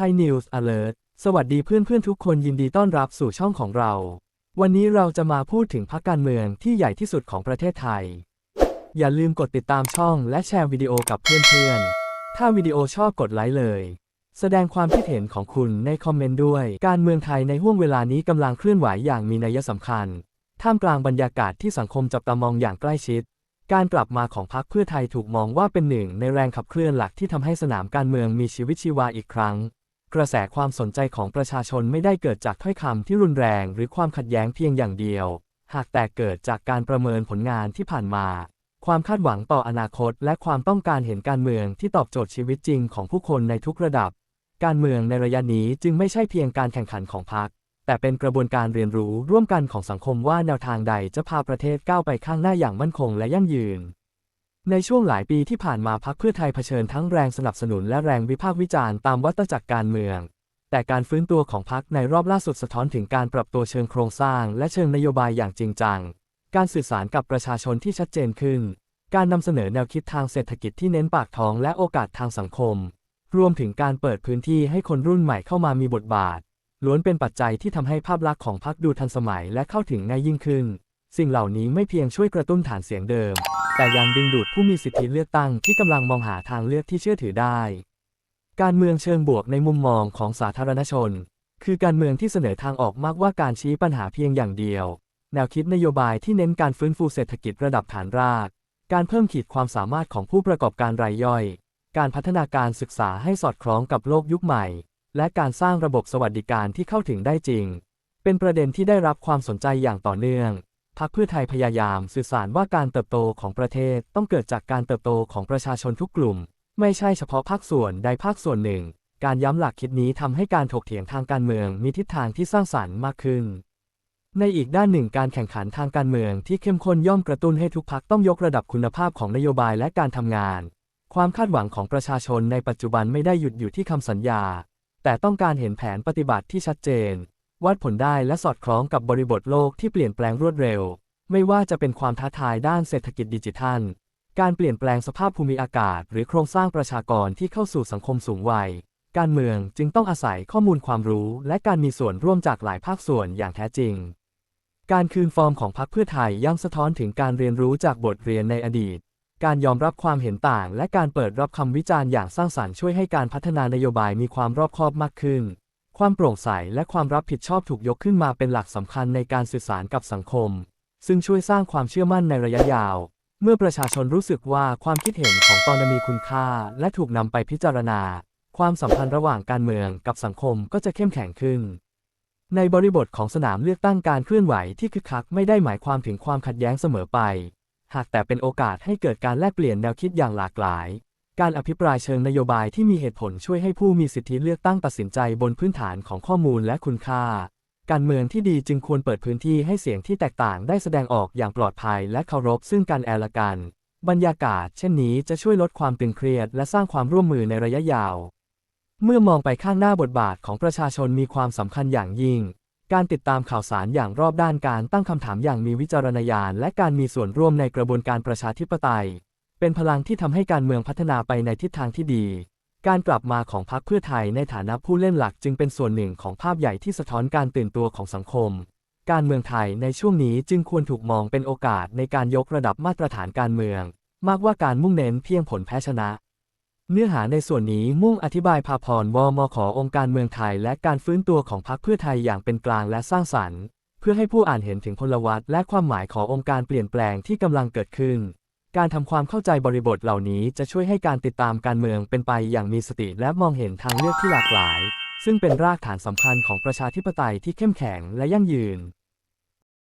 Thai News Alert สวัสดีเพื่อนๆทุกคนยินดีต้อนรับสู่ช่องของเรา วันนี้เราจะมาพูดถึงพรรคการเมืองที่ใหญ่ที่สุดของประเทศไทย อย่าลืมกดติดตามช่องและแชร์วิดีโอกับเพื่อนๆ ถ้าวิดีโอชอบกดไลค์เลย แสดงความคิดเห็นของคุณในคอมเมนต์ด้วย การเมืองไทยในห่วงเวลานี้กำลังเคลื่อนไหวอย่างมีนัยสำคัญ ท่ามกลางบรรยากาศที่สังคมจับตามองอย่างใกล้ชิดการกลับมาของพรรคเพื่อไทยถูกมองว่าเป็นหนึ่งในแรงขับเคลื่อนหลักที่ทำให้สนามการเมืองมีชีวิตชีวาอีกครั้ง กระแสความสนใจของประชาชนไม่ได้เกิดจากถ้อยคำที่รุนแรงหรือความขัดแย้งเพียงอย่างเดียว หากแต่เกิดจากการประเมินผลงานที่ผ่านมา ความคาดหวังต่ออนาคต และความต้องการเห็นการเมืองที่ตอบโจทย์ชีวิตจริงของผู้คนในทุกระดับ การเมืองในระยะนี้จึงไม่ใช่เพียงการแข่งขันของพรรคแต่เป็นกระบวนการเรียนรู้ร่วมกันของสังคมว่าแนวทางใดจะพาประเทศก้าวไปข้างหน้าอย่างมั่นคงและยั่งยืน ในช่วงหลายปีที่ผ่านมาพรรคเพื่อไทยเผชิญทั้งแรงสนับสนุนและแรงวิพากษ์วิจารณ์ตามวัฏจักรการเมือง แต่การฟื้นตัวของพรรคในรอบล่าสุดสะท้อนถึงการปรับตัวเชิงโครงสร้าง และเชิงนโยบายอย่างจริงจัง การสื่อสารกับประชาชนที่ชัดเจนขึ้น การนำเสนอแนวคิดทางเศรษฐกิจที่เน้นปากท้องและโอกาสทางสังคม รวมถึงการเปิดพื้นที่ให้คนรุ่นใหม่เข้ามามีบทบาท ล้วนเป็นปัจจัยที่ทำให้ภาพลักษณ์ของพรรคดูทันสมัยและเข้าถึงง่ายยิ่งขึ้น สิ่งเหล่านี้ไม่เพียงช่วยกระตุ้นฐานเสียงเดิม แต่ยังดึงดูดผู้มีสิทธิเลือกตั้งที่กำลังมองหาทางเลือกที่เชื่อถือได้ การเมืองเชิงบวกในมุมมองของสาธารณชน คือการเมืองที่เสนอทางออกมากกว่าการชี้ปัญหาเพียงอย่างเดียว แนวคิดนโยบายที่เน้นการฟื้นฟูเศรษฐกิจระดับฐานราก การเพิ่มขีดความสามารถของผู้ประกอบการรายย่อย การพัฒนาการศึกษาให้สอดคล้องกับโลกยุคใหม่ และการสร้างระบบสวัสดิการที่เข้าถึงได้จริง เป็นประเด็นที่ได้รับความสนใจอย่างต่อเนื่อง พรรคเพื่อไทยพยายามสื่อสารว่าการเติบโตของประเทศต้องเกิดจากการเติบโตของประชาชนทุกกลุ่ม ไม่ใช่เฉพาะภาคส่วนใดภาคส่วนหนึ่ง การย้ำหลักคิดนี้ทำให้การถกเถียงทางการเมืองมีทิศทางที่สร้างสรรค์มากขึ้น ในอีกด้านหนึ่งการแข่งขันทางการเมืองที่เข้มข้นย่อมกระตุ้นให้ทุกพักต้องยกระดับคุณภาพของนโยบายและการทำงาน ความคาดหวังของประชาชนในปัจจุบันไม่ได้หยุดอยู่ที่คำสัญญา แต่ต้องการเห็นแผนปฏิบัติที่ชัดเจน วัดผลได้และสอดคล้องกับบริบทโลกที่เปลี่ยนแปลงรวดเร็ว ไม่ว่าจะเป็นความท้าทายด้านเศรษฐกิจดิจิทัล การเปลี่ยนแปลงสภาพภูมิอากาศ หรือโครงสร้างประชากรที่เข้าสู่สังคมสูงวัย การเมืองจึงต้องอาศัยข้อมูลความรู้ และการมีส่วนร่วมจากหลายภาคส่วนอย่างแท้จริง การคืนฟอร์มของพรรคเพื่อไทยยังสะท้อนถึงการเรียนรู้จากบทเรียนในอดีต การยอมรับความเห็นต่าง และการเปิดรับคำวิจารณ์อย่างสร้างสรรค์ช่วยให้การพัฒนานโยบายมีความรอบคอบมากขึ้น ความโปร่งใสและความรับผิดชอบถูกยกขึ้นมาเป็นหลักสำคัญในการสื่อสารกับสังคม ซึ่งช่วยสร้างความเชื่อมั่นในระยะยาว เมื่อประชาชนรู้สึกว่าความคิดเห็นของตนมีคุณค่า และถูกนำไปพิจารณา ความสัมพันธ์ระหว่างการเมืองกับสังคมก็จะเข้มแข็งขึ้น ในบริบทของสนามเลือกตั้งการเคลื่อนไหวที่คึกคักไม่ได้หมายความถึงความขัดแย้งเสมอไป หากแต่เป็นโอกาสให้เกิดการแลกเปลี่ยนแนวคิดอย่างหลากหลาย การอภิปรายเชิงนโยบายที่มีเหตุผลช่วยให้ผู้มีสิทธิเลือกตั้งตัดสินใจบนพื้นฐานของข้อมูลและคุณค่า การเมืองที่ดีจึงควรเปิดพื้นที่ให้เสียงที่แตกต่างได้แสดงออกอย่างปลอดภัยและเคารพซึ่งกันและกัน บรรยากาศ เช่นนี้จะช่วยลดความตึงเครียด และสร้างความร่วมมือในระยะยาว เมื่อมองไปข้างหน้าบทบาทของประชาชนมีความสำคัญอย่างยิ่ง การติดตามข่าวสารอย่างรอบด้านการตั้งคำถามอย่างมีวิจารณญาณและการมีส่วนร่วมในกระบวนการประชาธิปไตย เป็นพลังที่ทำให้การเมืองพัฒนาไปในทิศทางที่ดี การกลับมาของพรรคเพื่อไทยในฐานะผู้เล่นหลักจึงเป็นส่วนหนึ่งของภาพใหญ่ที่สะท้อนการตื่นตัวของสังคม การเมืองไทยในช่วงนี้จึงควรถูกมองเป็นโอกาสในการยกระดับมาตรฐานการเมือง มากกว่าการมุ่งเน้นเพียงผลแพ้ชนะ เนื้อหาในส่วนนี้มุ่งอธิบายภาพรวมขอองค์การเมืองไทย และการฟื้นตัวของพรรคเพื่อไทยอย่างเป็นกลางและสร้างสรรค์ เพื่อให้ผู้อ่านเห็นถึงพลวัตและความหมายขององค์การเปลี่ยนแปลงที่กำลังเกิดขึ้น การทำความเข้าใจบริบทเหล่านี้จะช่วยให้การติดตามการเมืองเป็นไปอย่างมีสติและมองเห็นทางเลือกที่หลากหลาย ซึ่งเป็นรากฐานสำคัญของประชาธิปไตยที่เข้มแข็งและยั่งยืน